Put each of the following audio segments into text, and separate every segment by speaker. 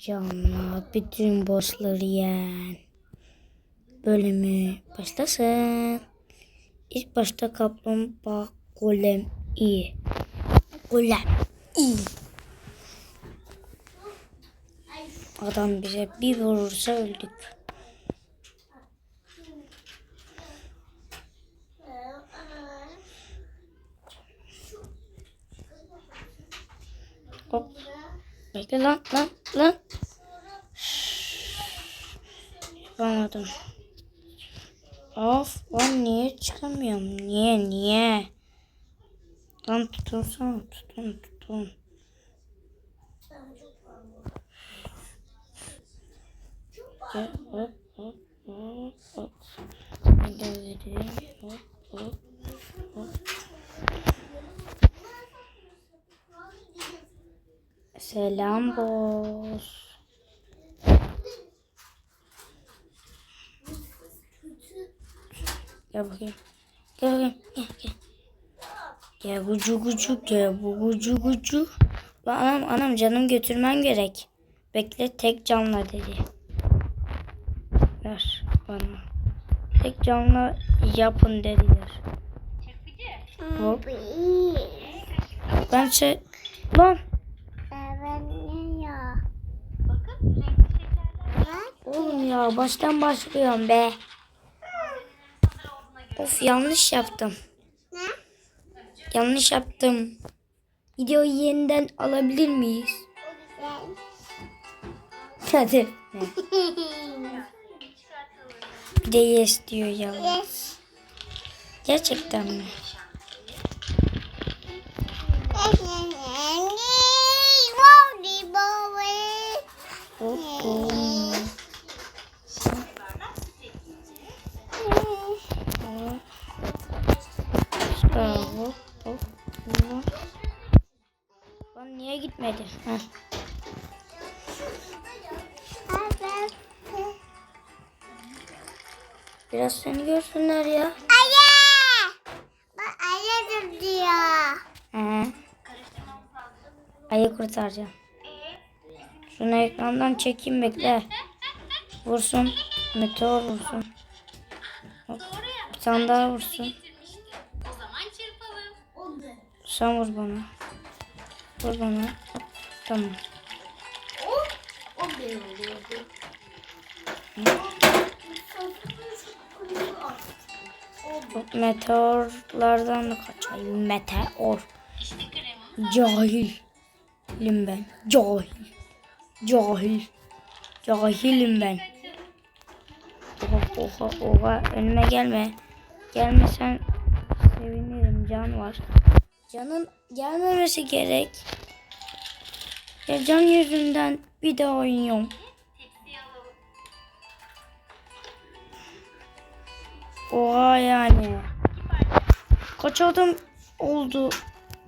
Speaker 1: Canla bütün bossları yen. Bölümü başlasın. İlk başta kaplumbağa golem iyi. Golem iyi. Adam bize bir vurursa öldük. Hop. Bekle lan lan lan. Yapamadım. Of lan niye çıkamıyorum? Niye niye? Lan tutunsana tutun tutun. Gel hop hop hop hop. Hop hop hop. Selam boss. Gel bakayım. Gel bakayım. Gel gel. Gel gucu gucu gel bu gucu gucu. Lan anam anam canım götürmen gerek. Bekle tek canla dedi. Ver bana. Tek canla yapın dediler. Hop. Ben şey... Lan. Oğlum ya baştan başlıyorum be. Of yanlış yaptım. Yanlış yaptım. Videoyu yeniden alabilir miyiz? Hadi. Ne? Bir de yes diyor ya. Gerçekten mi? gitmedi? Heh. Biraz seni görsünler ya. He. Ayı kurtaracağım. Şunu ekrandan çekeyim bekle. Vursun. Meteor vursun. Hop. Bir tane daha vursun.
Speaker 2: O zaman çırpalım.
Speaker 1: Sen vur bana. Bana. Hop. Tamam.
Speaker 2: O bir oluyordu.
Speaker 1: Hop, Meteorlardan da kaçayım. Meteor. Cahilim ben. Cahil. Cahil. Cahilim ben. Oha oha oha önüme gelme. Gelmesen sevinirim can var. Canın gelmemesi gerek. Ya can yüzünden bir daha oynuyorum. Oha yani. Kaç adam oldu?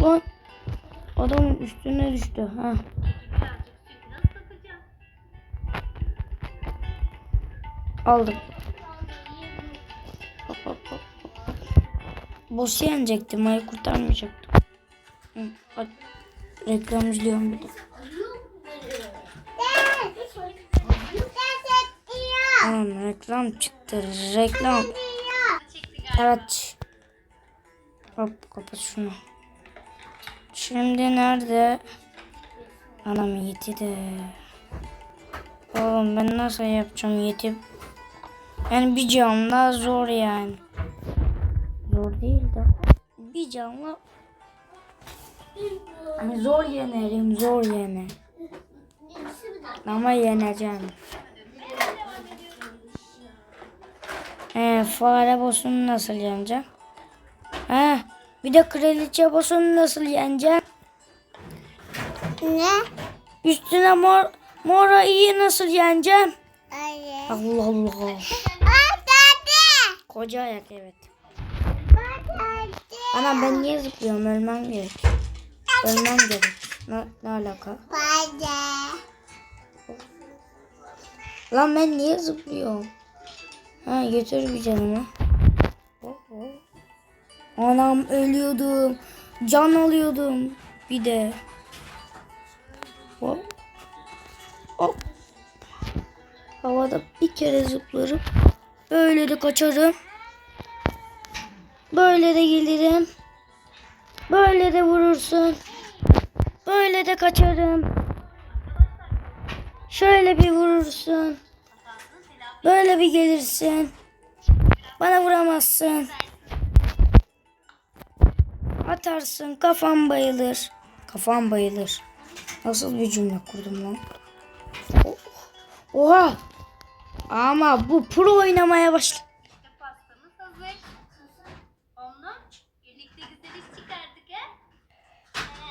Speaker 1: Lan adamın üstüne düştü. Ha. Aldım. Boss'u yenecektim. Ayı kurtarmayacaktım. Hı, hadi. Reklam izliyorum bir de. Anam reklam çıktı. Reklam. Evet. Hop kapat şunu. Şimdi nerede? Anam yeti de. Oğlum ben nasıl yapacağım yeti? Yani bir canla zor yani. Zor değil de. Bir canla hani zor yenerim zor yene. Ama yeneceğim. He, fare boss'unu nasıl yeneceğim? He, bir de kraliçe boss'unu nasıl yeneceğim?
Speaker 3: Ne?
Speaker 1: Üstüne mor, mor ayıyı nasıl yeneceğim?
Speaker 3: Hayır.
Speaker 1: Allah Allah. Koca ayak evet. Anam ben niye zıplıyorum? Ölmem gerek. Ölmem gerek. Ne, ne alaka?
Speaker 3: Dede.
Speaker 1: Lan ben niye zıplıyorum? Ha götür bir canımı. Anam ölüyordum. Can alıyordum. Bir de. Hop. hop. Havada bir kere zıplarım. Böyle de kaçarım. Böyle de gelirim. Böyle de vurursun. Böyle de kaçarım. Şöyle bir vurursun. Böyle bir gelirsin. Bana vuramazsın. Atarsın kafam bayılır. Kafam bayılır. Nasıl bir cümle kurdum lan? O- Oha! Ama bu pro oynamaya başladı.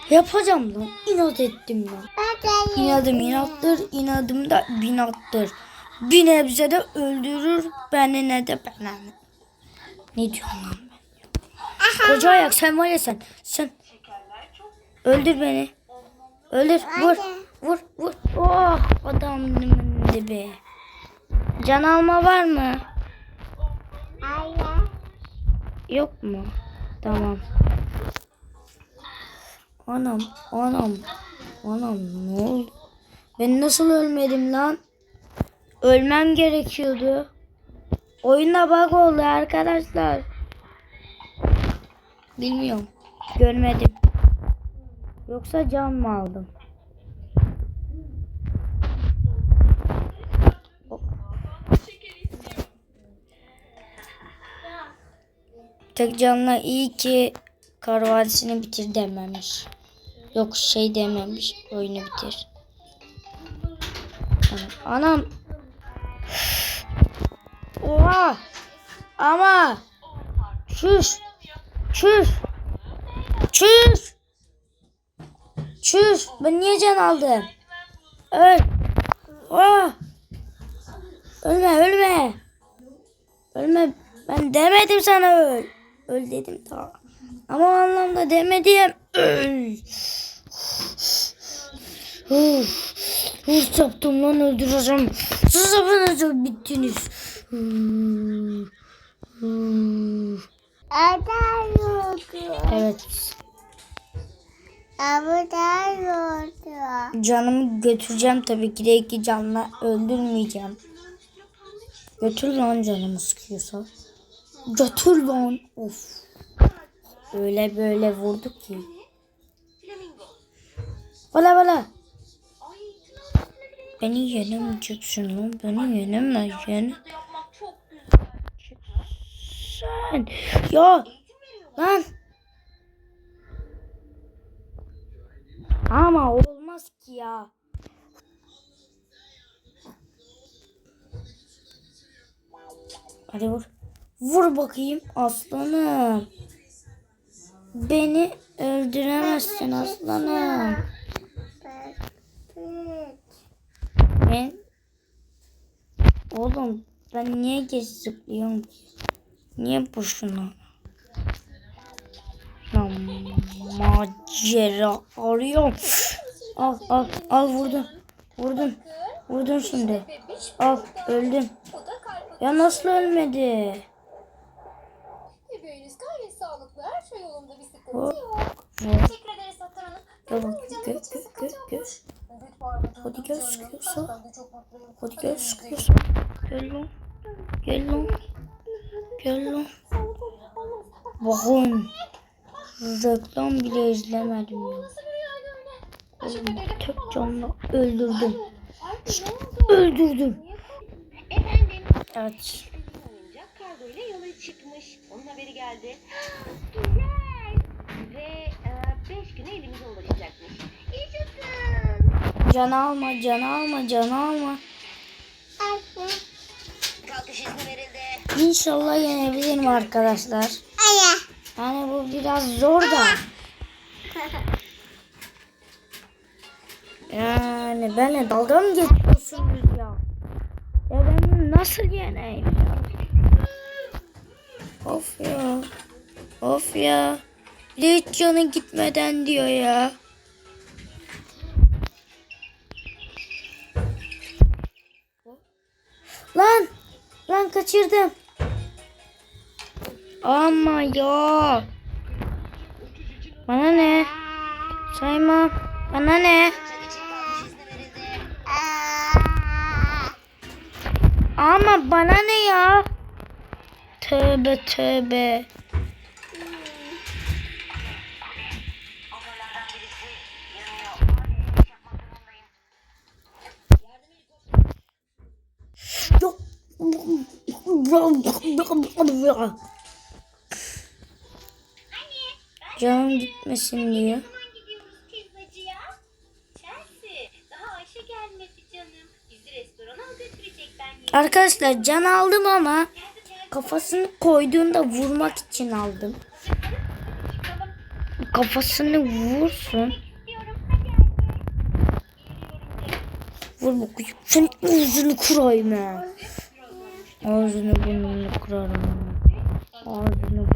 Speaker 1: Yapacağım lan. İnat ettim lan. İnadım inattır, inadım da binattır. Bir nebze de öldürür beni ne de bana. Ne diyorsun lan ben? Koca ayak sen var ya sen. Sen öldür beni. Öldür vur. Vur vur. Oh adamın dibi. Can alma var mı?
Speaker 3: Hayır.
Speaker 1: Yok mu? Tamam. Anam, anam, anam ne oldu? Ben nasıl ölmedim lan? Ölmem gerekiyordu. Oyunda bug oldu arkadaşlar. Bilmiyorum. Görmedim. Yoksa can mı aldım? Tek canla iyi ki Kar bitir dememiş. Yok şey dememiş. Oyunu bitir. Anam. Oha. Ama. Çüş. Çüş. Çüş. Çüş. Ben niye can aldım? Öl. Oh. Ölme ölme. Ölme. Ben demedim sana öl. Öl dedim tamam. Ama o anlamda demedim. Öl. Uf. Hırs yaptım lan öldüreceğim. Siz hepiniz bittiniz. Hmm. Hmm.
Speaker 3: Ada yoktu.
Speaker 1: Evet.
Speaker 3: Ada yoktu.
Speaker 1: Canımı götüreceğim tabii ki de iki canla öldürmeyeceğim. Götür lan canımı sıkıyorsa. Götür lan. Of. Öyle böyle vurduk ki. Bala bala. Beni yenemeyeceksin lan. Beni
Speaker 2: çok güzel.
Speaker 1: Sen. Ya. Lan. Ama olmaz ki ya. Hadi vur. Vur bakayım aslanım. Beni öldüremezsin aslanım. Ben Oğlum ben niye geç zıplıyorum ki? Niye boşuna? Lan macera arıyorum. Al al al vurdum. Vurdum. Vurdum şimdi. Al öldüm. Ya nasıl ölmedi?
Speaker 2: Bebeğiniz gayet sağlıklı. Her şey yolunda bir sıkıntı yok. Teşekkür ederiz Hanım.
Speaker 1: Tamam. Gö, gö, gö, gö. Hadi gel sıkıyorsa. Hadi gel sıkıyorsa. Gel lan. Gel lan. Gel lan. Bakın. Reklam bile izlemedim ya. Oğlum tek canla öldürdüm. Öldürdüm. Evet.
Speaker 2: kargo ile yola çıkmış. Onun haberi geldi. Güzel. Ve 5 güne elimize ulaşacakmış. Yaşasın.
Speaker 1: Can alma, can alma, can alma. İnşallah yenebilirim arkadaşlar. Yani bu biraz zor da. Yani benimle dalga mı geçiyorsunuz ya? Ya ben nasıl yeneyim ya? Of ya. Of ya. Hiç canı gitmeden diyor ya. Lan! Lan kaçırdım. Ama ya. Bana ne? Sayma. Bana ne? Ama bana ne ya? Tövbe tövbe. Yok.
Speaker 2: Götürecek ben yedim.
Speaker 1: Arkadaşlar can aldım ama kafasını koyduğunda vurmak için aldım. Kafasını vursun.
Speaker 2: Canım.
Speaker 1: Vur bakayım. Senin ağzını kırayım ha. Ağzını burnunu kırarım. Ağzını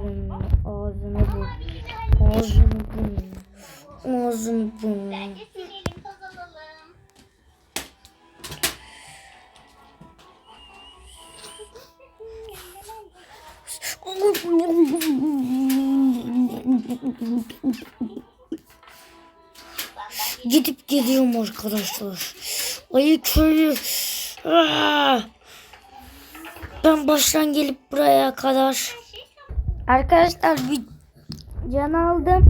Speaker 1: burnunu.
Speaker 2: Bence silelim kazanalım.
Speaker 1: Gidip geliyorum arkadaşlar. Ayı köyü. Ah! Ben baştan gelip buraya kadar. Arkadaşlar bir can aldım.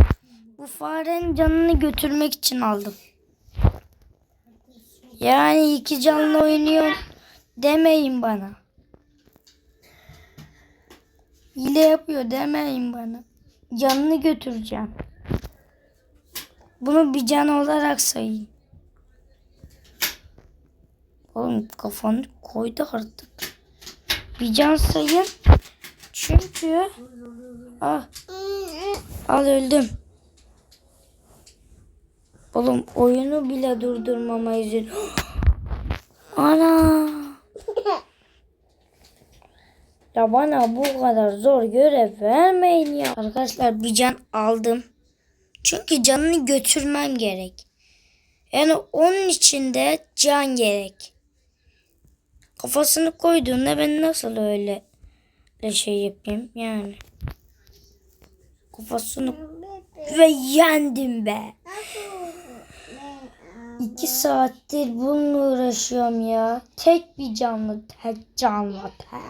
Speaker 1: Bu farenin canını götürmek için aldım. Yani iki canlı oynuyor demeyin bana. Hile yapıyor demeyin bana. Canını götüreceğim. Bunu bir can olarak sayın. Oğlum kafanı koydu artık. Bir can sayın. Çünkü ah al öldüm. Oğlum oyunu bile durdurmama izin. Ana. Ya bana bu kadar zor görev vermeyin ya. Arkadaşlar bir can aldım. Çünkü canını götürmem gerek. Yani onun için de can gerek. Kafasını koyduğunda ben nasıl öyle öyle şey yapayım yani. Kafasını ve yendim be. İki saattir bununla uğraşıyorum ya. Tek bir canlı, tek canlı, tek.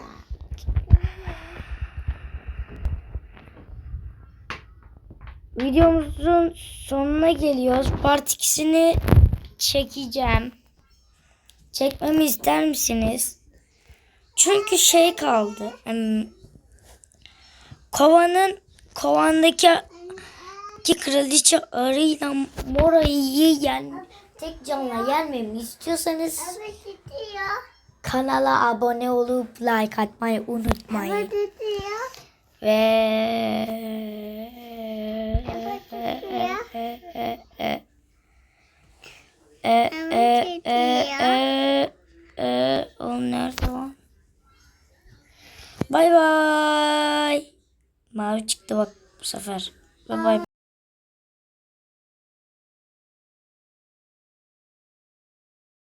Speaker 1: Videomuzun sonuna geliyoruz. Part 2'sini çekeceğim. Çekmemi ister misiniz? Çünkü şey kaldı. em, Kovanın kovandaki ki kraliçe arıyla morayı yen tek canla yenmemi istiyorsanız kanala abone olup like atmayı unutmayın. Ve e e e e e. Mavi çıktı bak bu sefer. Bay bay.